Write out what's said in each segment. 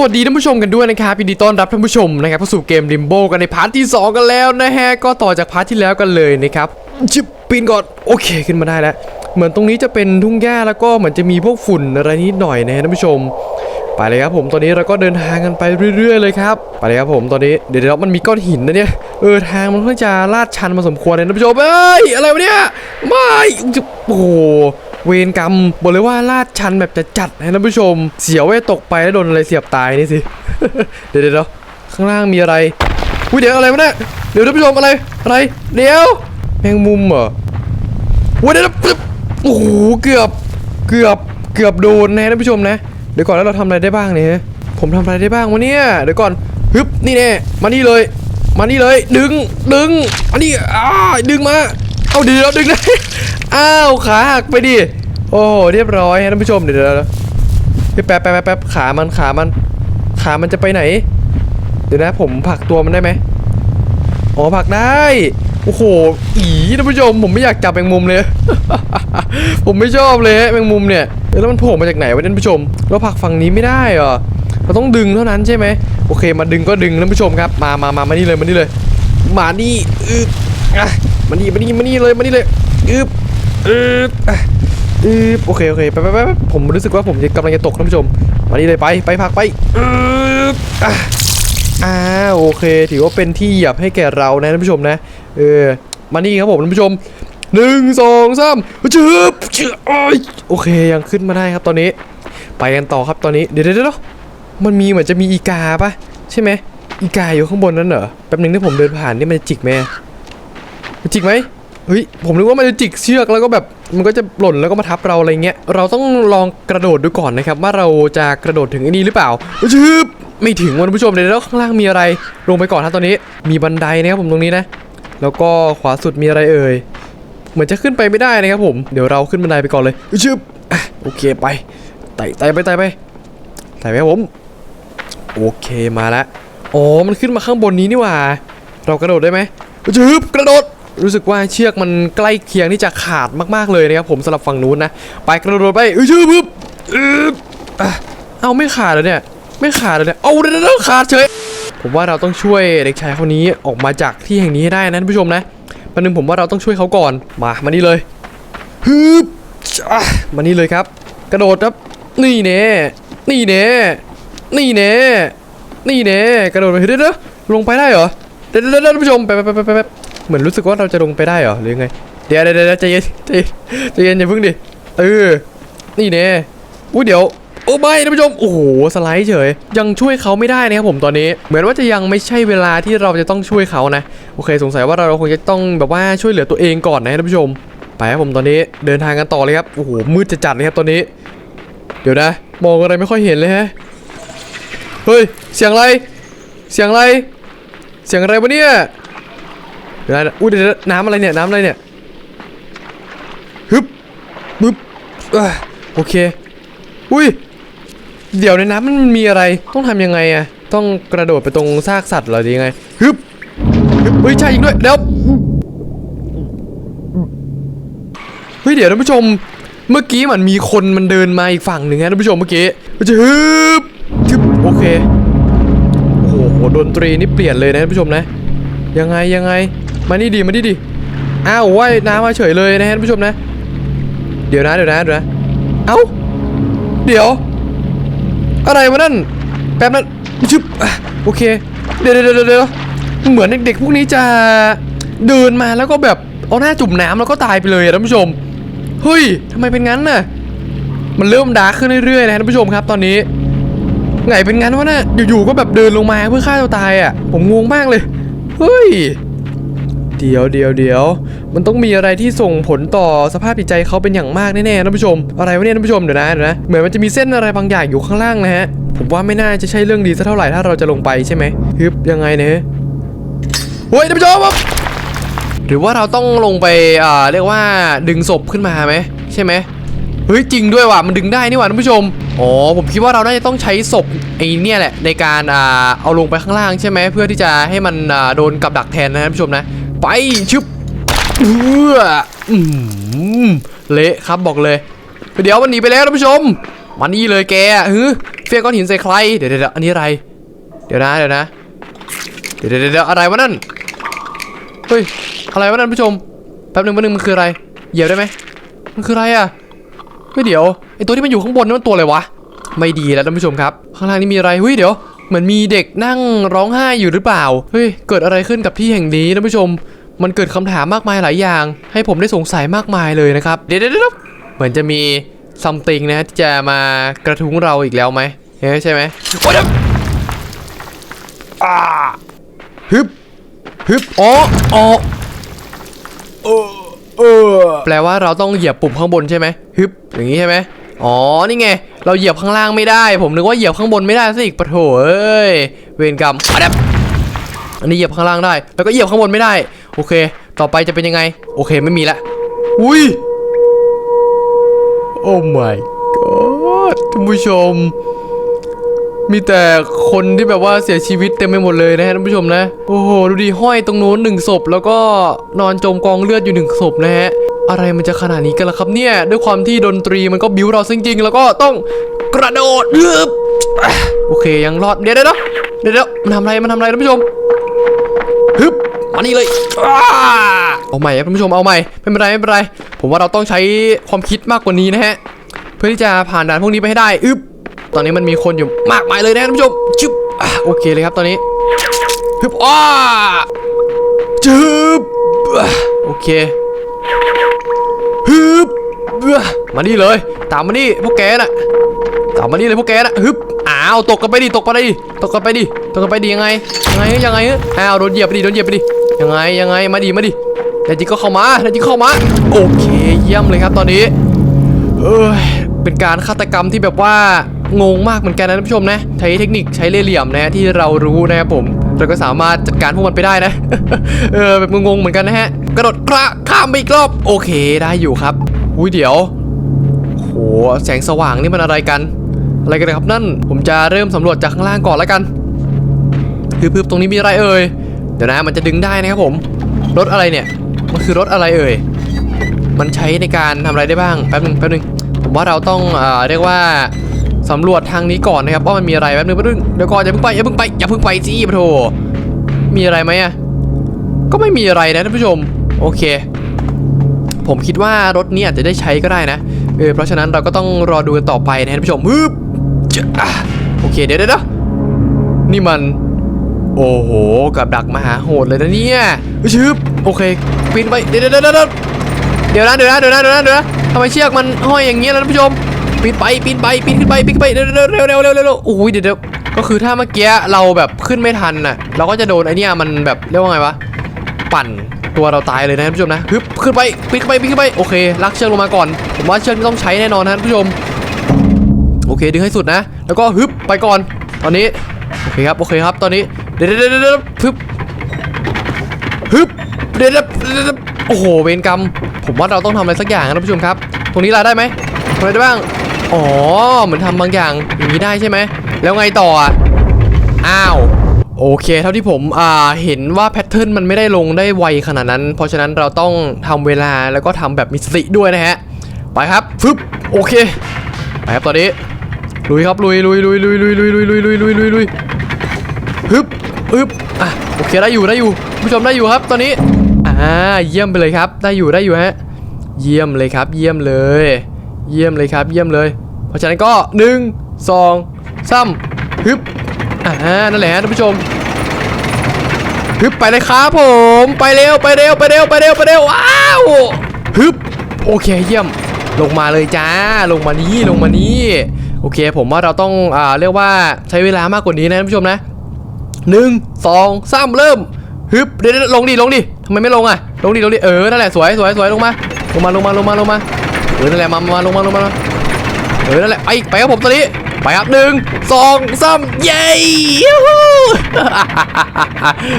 สวัสดีท่านผู้ชมกันด้วยนะครับยินดีต้อนรับท่านผู้ชมนะครับเข้าสู่เกมริมโบกันในพาร์ทที่ 2 กันแล้วนะฮะ ก็ต่อจากพาร์ทที่แล้วกันเลยนะครับชิบปีนก่อนโอเคขึ้นมาได้แล้ว เหมือนตรงนี้จะเป็นทุ่งหญ้าแล้วก็เหมือนจะมีพวกฝุ่นอะไรนิดหน่อยนะฮะท่านผู้ชม ไปเลยครับผมตอนนี้เราก็เดินทางกันไปเรื่อย ๆ เลยครับไปเลยครับผมตอนนี้เดี๋ยวเดี๋ยวมันมีก้อนหินนะเนี่ยเออทางมันค่อนจะลาดชันมาสมควรเลยท่านผู้ชมเอ้ยอะไรวะเนี่ยไม่โอ้โห เวรกรรมบอกเลยว่าลาดชันแบบจะจัดนะท่านผู้ชม เสียวไว้ตกไปแล้วโดนอะไรเสียบตายนี่สิ เดี๋ยวเดี๋ยวข้างล่างมีอะไรอุ้ยเดี๋ยวอะไรวะเนี่ยเดี๋ยวท่านผู้ชมอะไรอะไร เดี๋ยว แมงมุมเหรออุ้ยเดี๋ยวโอ้โหเกือบเกือบเกือบโดนนะท่านผู้ชมนะ เดี๋ยวก่อนแล้วเราทำอะไรได้บ้างเนี่ยผมทำอะไรได้บ้างวะเนี่ยเดี๋ยวก่อนฮึบนี่แน่มานี่เลยมานี่เลยดึงดึงอันนี้อ้าดึงมา เอาเดี๋ยวดึงได้ อ้าวขาหักไปดิ โอ้โหเรียบร้อยฮะท่านผู้ชมเดี๋ยวเดี๋ยวเดี๋ยวเฮ้ยแป๊บแป๊บแป๊บแป๊บขามันขามัน ขามันจะไปไหน เดี๋ยวนะผมผลักตัวมันได้ไหมอ๋อผลักได้โอ้โห อีท่านผู้ชมผมไม่อยากจับแมงมุมเลย ผมไม่ชอบเลยแมงมุมเนี่ย แล้วมันโผล่มาจากไหนวะท่านผู้ชม เราผลักฝั่งนี้ไม่ได้เหรอ เราต้องดึงเท่านั้นใช่ไหม โอเค มาดึงก็ดึงท่านผู้ชมครับ มามามามานี่เลย มานี่เลย มานี่อึบอะมานี่มานี่มานี่เลย มานี่เลยอึบ อึบอะอึบโอเคโอเคไปไปไปผมรู้สึกว่าผมกำลังจะตกท่านผู้ชม มานี่เลยไปไปผลักไปอึบอะอ่าโอเค ถือว่าเป็นที่เหยียบให้แก่เรานะท่านผู้ชมนะ เออ มานี่ครับผมท่านผู้ชมหนึ่งสองสามจืบจืบโอ้ยโอเคยังขึ้นมาได้ครับตอนนี้ ไปกันต่อครับตอนนี้เดี๋ยวเดี๋ยวเดี๋ยวมันมีเหมือนจะมีอีกาปะใช่ไหมอีกาอยู่ข้างบนนั้นเหรอแป๊บหนึงที่ผมเดินผ่านนี่มันจะจิกไหมมันจิกไหม เฮ้ยผมนึกว่ามันจะจิกเชือกแล้วก็แบบมันก็จะหล่นแล้วก็มาทับเราอะไรเงี้ยเราต้องลองกระโดดดูก่อนนะครับว่าเราจะกระโดดถึงไอ้นี่หรือเปล่าชืบไม่ถึงวันผู้ชมเดี๋ยวแล้วข้างล่างมีอะไรลงไปก่อนครับตอนนี้ มีบันไดนะครับผมตรงนี้นะ แล้วก็ขวาสุดมีอะไรเอ่ยเหมือนจะขึ้นไปไม่ได้นะครับผมเดี๋ยวเราขึ้นบันไดไปก่อนเลยชึบอะโอเคไปไต่ไต่ไปไต่ไปไต่ไปครับผมโอเคมาแล้วอ๋อมันขึ้นมาข้างบนนี้นี่หว่า เรากระโดดได้ไหมชึบกระโดด รู้สึกว่าเชือกมันใกล้เคียงที่จะขาดมากๆเลยนะครับผมสำหรับฝั่งนู้นนะไปกระโดดไปอื้อชึบปึ๊บอึ๊บอะเอาไม่ขาดเลยเนี่ยไม่ขาดเลยเนี่ยเอาเดี๋ยวขาดเฉยผมว่าเราต้องช่วยเด็กชายคนนี้ออกมาจากที่แห่งนี้ให้ได้นะท่านผู้ชมนะปันหนึ่งผมว่าเราต้องช่วยเขาก่อนมามานี่เลยฮึบอะมานี่เลยครับ กระโดดครับนี่เน่นี่เน่นี่เน่นี่เน่กระโดดไปเดี๋ยวเดี๋ยวลงไปได้เหรอเดี๋ยวท่านผู้ชมไปไปไปไป เหมือนรู้สึกว่าเราจะลงไปได้เหรอหรือไง เดี๋ยวเดี๋ยวเดี๋ยวใจเย็นใจเย็นใจเย็นอย่าพิ่งดิเออนี่เน่อุ้เดี๋ยวโอ้ไม่ท่านผู้ชมโอ้โหสไลด์เฉย ยังช่วยเขาไม่ได้นะครับผมตอนนี้ เหมือนว่าจะยังไม่ใช่เวลาที่เราจะต้องช่วยเขานะโอเค สงสัยว่าเราคงจะต้องแบบว่าช่วยเหลือตัวเองก่อนนะท่านผู้ชม ไปครับผมตอนนี้เดินทางกันต่อเลยครับโอ้โหมืดจะจัดเลยครับตอนนี้ เดี๋ยวนะ มองอะไรไม่ค่อยเห็นเลยฮะเฮ้ยเสียงอะไร เสียงอะไร เสียงอะไรวะเนี่ย ดี๋ยวนะอุ้ยเดี๋ยวนะน้ำอะไรเนี่ยน้ำอะไรเนี่ยฮึบบึบโอเค อุ้ย เดี๋ยวในน้ำมันมีอะไร ต้องทำยังไงอะต้องกระโดดไปตรงซากสัตว์เหรอหรือยังไงฮึบฮึบเฮ้ยใช่อีกด้วยเดี๋ยวเฮ้ยเดี๋ยวท่านผู้ชม เมื่อกี้มือนมีคนมันเดินมาอีกฝั่งหนึ่งนะท่านผู้ชมเมื่อกี้มันจะฮึบฮึบโอเค โอ้โหดนตรีนี่เปลี่ยนเลยนะท่านผู้ชมนะ ยังไงยังไง มานี่ดีมานี่ดีอ้าวว่ายน้ำมาเฉยเลยนะฮะท่านผู้ชมนะ เดี๋ยวนะเดี๋ยวนะเดี๋ยวนะเอ้าเดี๋ยว อะไรวะนั่นแป๊บนั้นชึบโอเค เดี๋ยวเดี๋ยวเดี๋ยวเหมือนเด็กๆพวกนี้จะเดินมาแล้วก็แบบเอาหน้าจุ่มน้ำแล้วก็ตายไปเลยท่านผู้ชม เฮ้ยทำไมเป็นงั้นน่ะ มันเริ่มดาร์กขึ้นเรื่อยๆนะท่านผู้ชมครับ ตอนนี้ ไงเป็นงั้นวะน่ะอยู่ๆก็แบบเดินลงมาเพื่อฆ่าตัวตายอะ ผมงงมากเลย เฮ้ย เดี๋ยวเดี๋ยวเดี๋ยวมันต้องมีอะไรที่ส่งผลต่อสภาพจิตใจเขาเป็นอย่างมากแน่ๆท่านผู้ชม อะไรวะเนี่ยท่านผู้ชมเดี๋ยวนะเดี๋ยวนะเหมือนมันจะมีเส้นอะไรบางอย่างอยู่ข้างล่างนะฮะผมว่าไม่น่าจะใช่เรื่องดีสักเท่าไหร่ถ้าเราจะลงไปใช่ไหมฮึบยังไงเนี่ยเฮ้ยท่านผู้ชมครับหรือว่าเราต้องลงไปอ่าเรียกว่าดึงศพขึ้นมาไหมใช่ไหมเฮ้ยจริงด้วยว่ะมันดึงได้นี่หว่าท่านผู้ชมอ๋อผมคิดว่าเราน่าจะต้องใช้ศพไอ้เนี่ยแหละในการอ่าเอาลงไปข้างล่างใช่ไหมเพื่อที่จะให้มันอ่าโดนกับดักแทนนะท่านผู้ชมนะ ไปชึบเอออืมเละครับบอกเลย เดี๋ยวมันหนีไปแล้วท่านผู้ชม มานี่เลยแกฮือเฟี้ยก้อนหินใส่ใคร เดี๋ยวเดี๋ยวอันนี้อะไร เดี๋ยวนะเดี๋ยวนะ เดี๋ยวเดี๋ยวอะไรวะนั่น เฮ้ย อะไรวะนั่นผู้ชม แป๊บหนึงแป๊บหนึงมันคืออะไร เหยียบได้ไหม มันคืออะไรอะเฮ้ยเดี๋ยวไอตัวที่มันอยู่ข้างบนนี่มันตัวอะไรวะ ไม่ดีแล้วท่านผู้ชมครับ ข้างล่างนี่มีอะไรเฮ้ยเดี๋ยว เหมือนมีเด็กนั่งร้องไห้อยู่หรือเปล่า เฮ้ย เกิดอะไรขึ้นกับที่แห่งนี้ท่านผู้ชม มันเกิดคำถามมากมายหลายอย่าง ให้ผมได้สงสัยมากมายเลยนะครับ เดี๋ยวเดี๋ยวเดี๋ยวเหมือนจะมี something นะที่จะมากระทุ้งเราอีกแล้วไหมเฮ้ยใช่ไหมโอ้ยเดี๋ยวอ่าฮึบฮึบอ๋ออ๋อเออเออแปลว่าเราต้องเหยียบปุ่มข้างบนใช่ไหมฮึบอย่างนี้ใช่ไหม อ๋อ นี่ไง เราเหยียบข้างล่างไม่ได้ ผมนึกว่าเหยียบข้างบนไม่ได้ซะอีกปะโถเอ้ย เวรกรรมอะเดบอันนี้เหยียบข้างล่างได้ แล้วก็เหยียบข้างบนไม่ได้ โอเค ต่อไปจะเป็นยังไง โอเค ไม่มีละ อุ้ย โอ้ my god ท่านผู้ชม มีแต่คนที่แบบว่าเสียชีวิตเต็มไปหมดเลยนะฮะท่านผู้ชมนะ โอ้โห ดูดิห้อยตรงนู้นหนึ่งศพ แล้วก็นอนจมกองเลือดอยู่หนึ่งศพนะฮะ อะไรมันจะขนาดนี้กันล่ะครับเนี่ย ด้วยความที่ดนตรีมันก็บิ้วเราจริงๆ แล้วก็ต้องกระโดดฮึบอะโอเคยังรอดเดี๋ยวเดี๋ยวเดี๋ยวเดี๋ยวมันทำอะไรมันทำอะไรท่านผู้ชมฮึบมานี่เลยเอาใหม่ครับท่านผู้ชมเอาใหม่ไม่เป็นไรไม่เป็นไรผมว่าเราต้องใช้ความคิดมากกว่านี้นะฮะเพื่อที่จะผ่านด่านพวกนี้ไปให้ได้อึบตอนนี้มันมีคนอยู่มากมายเลยนะท่านผู้ชมชึบโอเคเลยครับตอนนี้ฮึบอ้าจึบโอเค ฮึบมานี่เลย ตามมานี่พวกแกน่ะตามมานี่เลยพวกแกน่ะฮึบอ้าวตกกันไปดิตกไปดิตกกันไปดิตกกันไปดิยังไงยังไงยังไงอ้าวโดนเหยียบไปดิโดนเหยียบไปดิยังไงยังไงมาดิมาดิแต่จริงก็เข้ามาแต่จริงเข้ามาโอเคเยี่ยมเลยครับตอนนี้เอ้ยเป็นการฆาตกรรมที่แบบว่างงมากเหมือนกันนะท่านผู้ชมนะ ใช้เทคนิคใช้เล่ห์เหลี่ยมนะที่เรารู้นะครับผมเราก็สามารถจัดการพวกมันไปได้นะ เออแบบงงเหมือนกันนะฮะ กระโดดกระข้ามไปอีกรอบ โอเคได้อยู่ครับอุ้ยเดี๋ยวโหแสงสว่างนี่มันอะไรกัน อะไรกันครับนั่น ผมจะเริ่มสำรวจจากข้างล่างก่อนแล้วกันฮึบๆตรงนี้มีอะไรเอ่ยเดี๋ยวนะมันจะดึงได้นะครับผมรถอะไรเนี่ยมันคือรถอะไรเอ่ยมันใช้ในการทำอะไรได้บ้างแป๊บหนึงแป๊บหนึงผมว่าเราต้องเอ่อเรียกว่าสำรวจทางนี้ก่อนนะครับว่ามันมีอะไรแป๊บหนึงแป๊บหนึงเดี๋ยวก่อนอย่าเพิ่งไปอย่าเพิ่งไปอย่าเพิ่งไปสิปะโถมีอะไรไหมอะก็ไม่มีอะไรนะท่านผู้ชม โอเค ผมคิดว่ารถนี้อาจจะได้ใช้ก็ได้นะ เออ เพราะฉะนั้นเราก็ต้องรอดูกันต่อไปนะท่านผู้ชมฮึบจะอะโอเค เดี๋ยวเดี๋ยวนี่มัน โอ้โห กับดักมหาโหดเลยนะเนี่ยชึบโอเคปีนไปเดี๋ยวเดี๋ยวเดี๋ยวเดี๋ยวเดี๋ยวนะเดี๋ยวนะเดี๋ยวนะเดี๋ยวนะเดี๋ยวนะทำไมเชือกมันห้อยอย่างเงี้ยล่ะท่านผู้ชมปีนไปปีนไปปีนขึ้นไปปีนขึ้นไปเร็วเร็วเร็วเร็วเร็วเร็วโอ้ยเดี๋ยวเดี๋ยวก็คือถ้าเมื่อกี้เราแบบขึ้นไม่ทันน่ะ เราก็จะโดนไอเนี่ยมันแบบเรียกว่าไงวะ ปั่น ตัวเราตายเลยนะท่านผู้ชมนะฮึบขึ้นไปปีนขึ้นไปปีนขึ้นไปโอเคลากเชือกลงมาก่อน ผมว่าเชือกต้องใช้แน่นอนนะท่านผู้ชม โอเคดึงให้สุดนะ แล้วก็ฮึบไปก่อน ตอนนี้โอเคครับโอเคครับ ตอนนี้เดี๋ยวเดี๋ยวเดี๋ยวฮึบฮึบเดี๋ยวเดี๋ยวโอ้โหเวรกรรม ผมว่าเราต้องทำอะไรสักอย่างนะท่านผู้ชมครับ ตรงนี้เราได้ไหมทำอะไรได้บ้างอ๋อเหมือนทำบางอย่างอย่างนี้ได้ใช่ไหมแล้วไงต่ออะอ้าว โอเค เท่าที่ผมอ่าเห็นว่าแพทเทิร์นมันไม่ได้ลงได้ไวขนาดนั้น เพราะฉะนั้นเราต้องทำเวลาแล้วก็ทำแบบมีสติด้วยนะฮะ ไปครับฟึบโอเค ไปครับตอนนี้ ลุยครับลุยลุยลุยลุยลุยลุยลุยลุยลุยลุยลุยลุยฮึบฮึบอะโอเคได้อยู่ได้อยู่ผู้ชมได้อยู่ครับ ตอนนี้อ่าเยี่ยมไปเลยครับ ได้อยู่ได้อยู่ฮะเยี่ยมเลยครับ เยี่ยมเลย เยี่ยมเลยครับ เยี่ยมเลย เพราะฉะนั้นก็หนึ่งสองสามฮึบ อ่านั่นแหละท่านผู้ชมฮึบไปเลยครับผมไปเร็วไปเร็วไปเร็วไปเร็วไปเร็วว้าวฮึบโอเคเยี่ยม ลงมาเลยจ้า ลงมานี้ลงมานี้โอเค ผมว่าเราต้องอ่าเรียกว่าใช้เวลามากกว่านี้นะท่านผู้ชมนะหนึ่งสองสามเริ่มฮึบเดี๋ยวลงดิลงดิทำไมไม่ลงอะลงดิลงดิเออนั่นแหละสวยสวยสวยลงมาลงมาลงมาลงมาลงมาเออนั่นแหละมามาลงมาลงมาเออนั่นแหละไปไปครับผมตอนนี้ ไปครับหนึ่งสองสามเย้ยฮู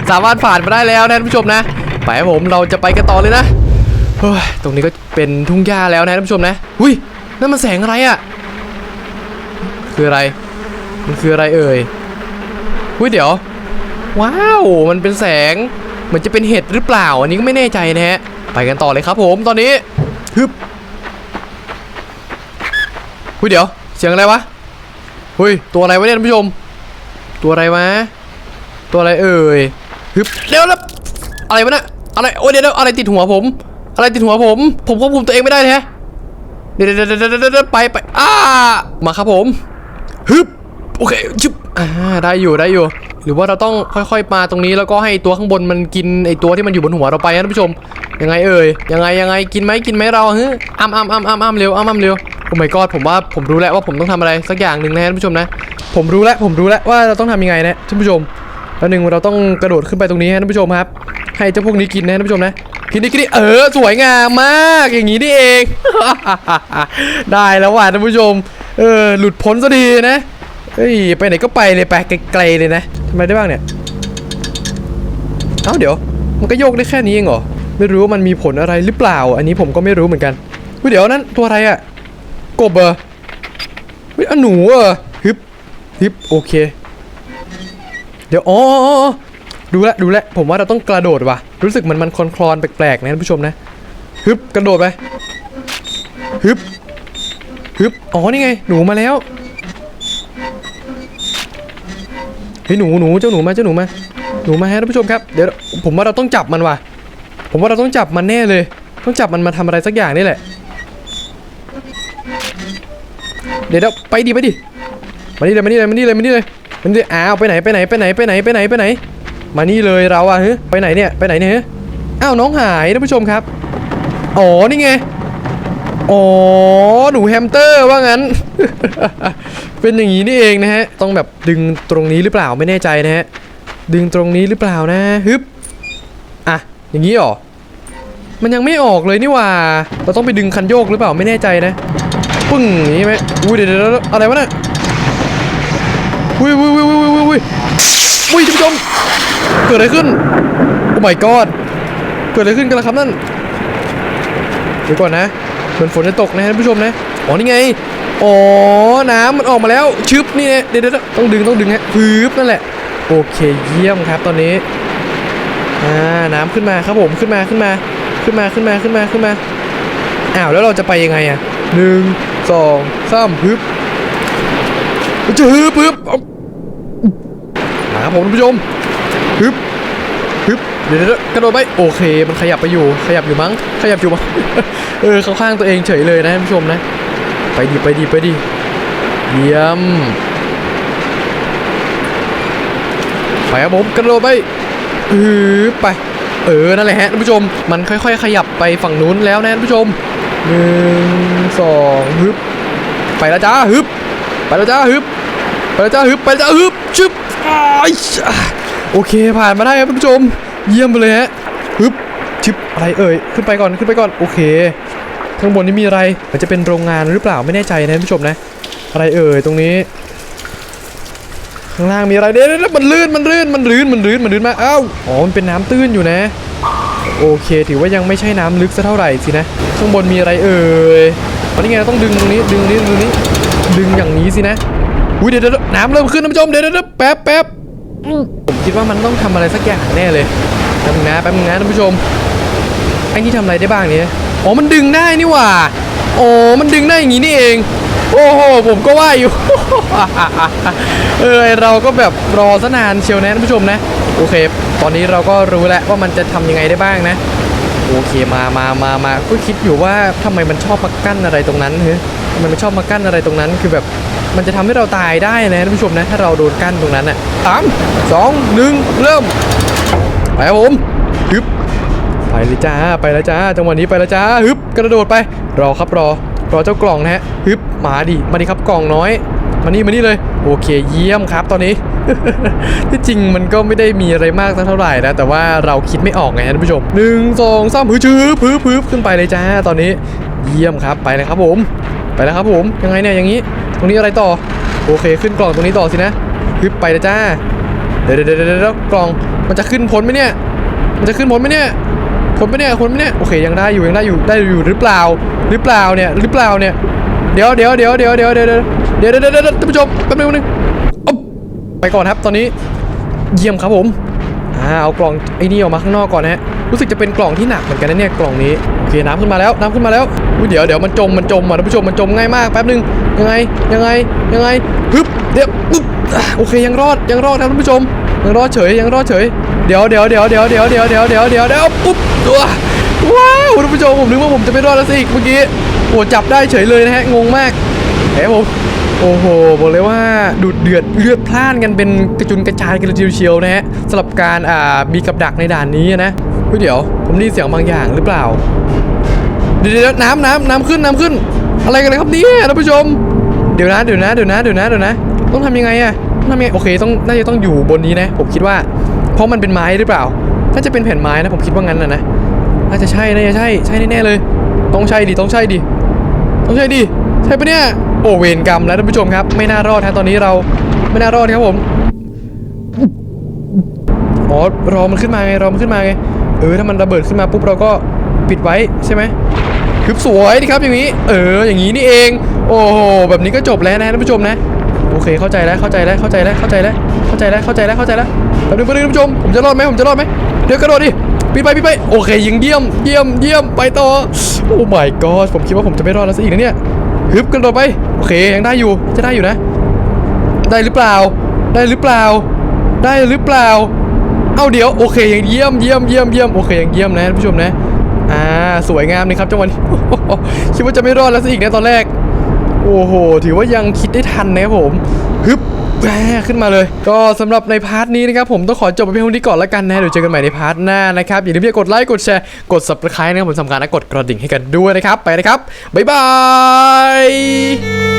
สามารถผ่านมาได้แล้วนะท่านผู้ชมนะไปครับผมเราจะไปกันต่อเลยนะเฮ้ยตรงนี้ก็เป็นทุ่งหญ้าแล้วนะท่านผู้ชมนะอุ้ยนั่นมันแสงอะไรอะ่ะคืออะไร มันคืออะไรเอ่ยอุ้ยเดี๋ยว ว้าว มันเป็นแสงเหมือนจะเป็นเห็ดหรือเปล่า อันนี้ก็ไม่แน่ใจนะฮะ ไปกันต่อเลยครับผมตอนนี้ฮึบอุ้ยเดี๋ยว เสียงอะไรวะ เฮ้ย ตัวอะไรวะเนี่ยท่านผู้ชม ตัวอะไรวะ ตัวอะไรเอ่ยฮึบเดี๋ยวนะอะไรวะเนี่ยอะไร โอ้ยเดี๋ยวเดี๋ยวอะไรติดหัวผม อะไรติดหัวผม ผมควบคุมตัวเองไม่ได้แท้เดี๋ยวเดี๋ยวเดี๋ยวเดะเดะไปไปอ้า มาครับผมฮึบโอเคจุบอ่าได้อยู่ได้อยู่ หรือว่าเราต้องค่อยๆมาตรงนี้แล้วก็ให้ตัวข้างบนมันกินไอตัวที่มันอยู่บนหัวเราไปนะท่านผู้ชม ยังไงเอ่ยยังไงยังไงกินไหมกินไหมเราเฮ้ยอ้ำอ้ำอ้ำอ้ำอ้ำเร็วอ้ำอ้ำเร็ว โอ้ my god ผมว่าผมรู้แล้วว่าผมต้องทำอะไรสักอย่างหนึ่งนะท่านผู้ชมนะ ผมรู้แล้วผมรู้แล้วว่าเราต้องทำยังไงนะท่านผู้ชมแล้วหนึ่งเราต้องกระโดดขึ้นไปตรงนี้ฮะท่านผู้ชมครับ ให้เจ้าพวกนี้กินนะท่านผู้ชมนะกินนี่กินนี่เออสวยงามมากอย่างนี้นี่เอง ได้แล้วว่ะท่านผู้ชมเออหลุดพ้นซะดีนะเฮ้ยไปไหนก็ไปเลยไปไกลๆเลยนะทำไรได้บ้างเนี่ยเอ้าเดี๋ยว มันก็โยกได้แค่นี้เองเหรอไม่รู้ว่ามันมีผลอะไรหรือเปล่า อันนี้ผมก็ไม่รู้เหมือนกันเฮ้ยเดี๋ยวนั้นตัวอะไรอะ กบเหรอเฮ้ยอหนูเหรอฮึบฮึบโอเค เดี๋ยวอ๋อดูแลดูแลผมว่าเราต้องกระโดดว่ะ รู้สึกมันมันคลอนคลอนแปลกๆนะท่านผู้ชมนะฮึบกระโดดไปฮึบฮึบอ๋อนี่ไง หนูมาแล้วเฮ้ยหนูหนูเจ้าหนูมาเจ้าหนูมาหนูมาฮะท่านผู้ชมครับเดี๋ยวผมว่าเราต้องจับมันว่ะ ผมว่าเราต้องจับมันแน่เลย ต้องจับมันมาทำอะไรสักอย่างนี่แหละ เดี๋ยวเดี๋ยวไปดิไปดิมานี่เลยมานี่เลยมานี่เลยมานี่เลยมานี่เลยอ้าวไปไหนไปไหนไปไหนไปไหนไปไหนไปไหน มานี่เลยเราอะเฮ้ยไปไหนเนี่ยไปไหนเนี่ยฮ้ยอ้าวน้องหายท่านผู้ชมครับอ๋อนี่ไงอ๋อหนูแฮมสเตอร์ว่างั้น เป็นอย่างนี้นี่เองนะฮะต้องแบบดึงตรงนี้หรือเปล่าไม่แน่ใจนะฮะดึงตรงนี้หรือเปล่านะฮึบอะอย่างนี้หรอมันยังไม่ออกเลยนี่ว่า เราต้องไปดึงคันโยกหรือเปล่าไม่แน่ใจนะ ปึ้งนี้ไหมอุ้ยเดี๋ยวเดี๋ยวเดี๋ยวอะไรวะน่ะอุ้ยอุ้ยอุ้ยอุ้ยอุ้ยอุ้ยอุ้ยท่านผู้ชมเกิดอะไรขึ้นโอ้ my god เกิดอะไรขึ้นกันล่ะครับนั่นเดี๋ยวก่อนนะเหมือนฝนจะตกนะท่านผู้ชมนะอ๋อนี่ไงอ๋อน้ำมันออกมาแล้วชึบนี่เดี๋ยวเดี๋ยวเดี๋ยวต้องดึงต้องดึงฮะพืบนั่นแหละโอเคเยี่ยมครับตอนนี้อ่าน้ำขึ้นมาครับผมขึ้นมาขึ้นมา ขึ้นมาขึ้นมาขึ้นมาขึ้นมาอ้าวแล้วเราจะไปยังไงอะหนึ่ง สองสามฮึบจะฮึบฮึบเอามาครับผมท่านผู้ชมฮึบฮึบเดี๋ยวกระโดดไปโอเค มันขยับไปอยู่ ขยับอยู่มั้ง ขยับอยู่มั้งเออเข้าข้างตัวเองเฉยเลยนะท่านผู้ชมนะ ไปดิไปดิไปดิเยี่ยมไปครับผมกระโดดไปอือไป เออนั่นแหละฮะท่านผู้ชม มันค่อย ๆ ขยับไปฝั่งนู้นแล้วนะท่านผู้ชม หนึ่งสองฮึบไปแล้วจ้าฮึบไปแล้วจ้าฮึบไปแล้วจ้าฮึบไปแล้วจ้าฮึบชึบอ้ายอะโอเคผ่านมาได้ครับท่านผู้ชม เยี่ยมไปเลยฮะฮึบชึบอะไรเอ่ยขึ้นไปก่อนขึ้นไปก่อนโอเคข้างบนนี้มีอะไรมันจะเป็นโรงงานหรือเปล่าไม่แน่ใจนะท่านผู้ชมนะ อะไรเอ่ยตรงนี้ข้างล่างมีอะไรเดี๋ยวเดี๋ยวมันลื่นมันลื่นมันลื่นมันลื่นมันลื่นมาอ้าวอ๋อมันเป็นน้ำตื้นอยู่นะ โอเค ถือว่ายังไม่ใช่น้ำลึกซะเท่าไหร่สินะ ข้างบนมีอะไรเอ่ยตอนนี้ไงเราต้องดึงตรงนี้ดึงนี้ดึงนี้ ดึงอย่างนี้สินะ อุ้ยเดี๋ยวเดี๋ยวน้ำเริ่มขึ้นท่านผู้ชมเดี๋ยวเดี๋ยวแป๊บแป๊บผมคิดว่ามันต้องทำอะไรสักอย่างแน่เลยแป๊บนึงนะแป๊บนึงนะท่านผู้ชมไอ้นี่ทำอะไรได้บ้างเนี่ยอ๋อมันดึงได้นี่หว่าอ๋อมันดึงได้อย่างนี้นี่เอง โอ้โหผมก็ว่าอยู่เออเราก็แบบรอซะนานเชียวนะท่านผู้ชมนะ โอเค ตอนนี้เราก็รู้แล้วว่ามันจะทำยังไงได้บ้างนะ โอเคมามามามาก็คิดอยู่ว่าทำไมมันชอบมากั้นอะไรตรงนั้นเฮ้ยทำไมมันชอบมากั้นอะไรตรงนั้น คือแบบมันจะทำให้เราตายได้นะท่านผู้ชมนะ ถ้าเราโดนกั้นตรงนั้นอะสามสองหนึ่งเริ่ม ไปครับผมฮึบไปเลยจ้า ไปแล้วจ้า จังหวะนี้ไปแล้วจ้าฮึบกระโดดไป รอครับรอ รอเจ้ากล่องนะฮะฮึบมาดิ มาดิครับกล่องน้อย มานี่มานี่เลย โอเคเยี่ยมครับตอนนี้ ที่จริงมันก็ไม่ได้มีอะไรมากสักเท่าไหร่นะแต่ว่าเราคิดไม่ออกไงท่านผู้ชมหนึ่งสองสามฮึบชืบฮึบฮึบขึ้นไปเลยจ้าตอนนี้ เยี่ยมครับไปเลยครับผม ไปแล้วครับผมยังไงเนี่ยอย่างนี้ ตรงนี้อะไรต่อ โอเคขึ้นกล่องตรงนี้ต่อสินะฮึบไปเลยจ้าเดี๋ยวเดี๋ยวเดี๋ยวเดี๋ยวกล่องมันจะขึ้นพ้นไหมเนี่ย มันจะขึ้นพ้นไหมเนี่ยคนปะเนี่ยคนปะเนี่ยโอเคยังได้อยู่ยังได้อยู่ได้อยู่หรือเปล่า หรือเปล่าเนี่ยหรือเปล่าเนี่ยเดี๋ยวเดี๋ยวเดี๋ยวเดี๋ยวเดี๋ยวเดี๋ยว เดี๋ยวเดี๋ยวเดี๋ยวท่านผู้ชมแป๊บนึงนึงไปก่อนครับตอนนี้เยี่ยมครับผมอ่าเอากล่องไอ้นี่ออกมาข้างนอกก่อนฮะรู้สึกจะเป็นกล่องที่หนักเหมือนกันนะเนี่ยกล่องนี้โอเคน้ำขึ้นมาแล้วน้ำขึ้นมาแล้วเดี๋ยวเดี๋ยวมันจมมันจมอะท่านผู้ชมมันจมง่ายมากแป๊บนึงยังไงยังไงยังไงฮึบเดี๋ยวปึ๊บโอเคยังรอดยังรอดครับท่านผู้ชมยังรอดเฉยยังรอดเฉยเดี๋ยวเดี๋ยวเดี๋ยวเดี๋ยวเดี๋ยวเดี๋ยวเดี๋ยวเดี๋ยวเดี๋ยวเดี๋ยวปุ๊บตัวว้าวท่านผู้ชมผมนึกว่าผมจะไม่รอดแล้วสิเมื่อกี้โอ้จับได้เฉยเลยนะฮะงงมากเฮ้ยผม โอ้โหบอกเลยว่าดูดเดือดเลือดพล่านกันเป็นกระจุนกระจายกันเลยเดียวเชียวนะฮะสำหรับการอ่ามีกับดักในด่านนี้นะเฮ้ยเดี๋ยว ผมได้ยินเสียงบางอย่างหรือเปล่าเดี๋ยวเดี๋ยวน้ำน้ำน้ำขึ้นน้ำขึ้น อะไรกันเลยครับเนี่ยท่านผู้ชม เดี๋ยวนะเดี๋ยวนะเดี๋ยวนะเดี๋ยวนะเดี๋ยวนะ ต้องทำยังไงอะต้องทำยังไงโอเคต้องน่าจะต้องอยู่บนนี้นะ ผมคิดว่า เพราะมันเป็นไม้หรือเปล่าน่าจะเป็นแผ่นไม้นะผมคิดว่างั้นนะนะน่าจะใช่น่าจะใช่ใช่แน่ๆเลย ต้องใช่ดิต้องใช่ดิต้องใช่ดิใช่ปะเนี่ย โอเวรกรรมแล้วท่านผู้ชมครับ ไม่น่ารอดฮะตอนนี้เราไม่น่ารอดครับผมอ๋อรอมันขึ้นมาไงรอมันขึ้นมาไงเออถ้ามันระเบิดขึ้นมาปุ๊บเราก็ปิดไว้ใช่ไหมคือสวยดีครับอย่างนี้ เอออย่างนี้นี่เอง โอ้โหแบบนี้ก็จบแล้วนะท่านผู้ชมนะโอเคเข้าใจแล้วเข้าใจแล้วเข้าใจแล้วเข้าใจแล้วเข้าใจแล้วเข้าใจแล้วเข้าใจแล้วแป๊บนึงแป๊บนึงท่านผู้ชมผมจะรอดไหมผมจะรอดไหมเดี๋ยวกระโดดดิปีไปปีไปโอเคยิงเยี่ยมเยี่ยมเยี่ยมไปต่อโอ้ my god ผมคิดว่าผมจะไม่รอดแล้วซะอีกนะเนี่ย ฮึบกระโดดไป โอเคยังได้อยู่ จะได้อยู่นะ ได้หรือเปล่า ได้หรือเปล่า ได้หรือเปล่า เอาเดี๋ยวโอเคยังเยี่ยมเยี่ยมเยี่ยมเยี่ยมโอเคยังเยี่ยมนะท่านผู้ชมนะ อ่าสวยงามเลยครับจังหวะนี้คิดว่าจะไม่รอดแล้วซะอีกนะตอนแรก โอ้โห ถือว่ายังคิดได้ทันนะครับผมฮึบ แย่ขึ้นมาเลย ก็สำหรับในพาร์ทนี้นะครับผมต้องขอจบไปเพียงเท่านี้ก่อนแล้วกันนะเดี๋ยวเจอกันใหม่ในพาร์ทหน้านะครับอย่าลืมที่จะกดไลค์กดแชร์กด subscribe นะครับผมสำคัญนะกดกระดิ่งให้กันด้วยนะครับไปนะครับบ๊ายบาย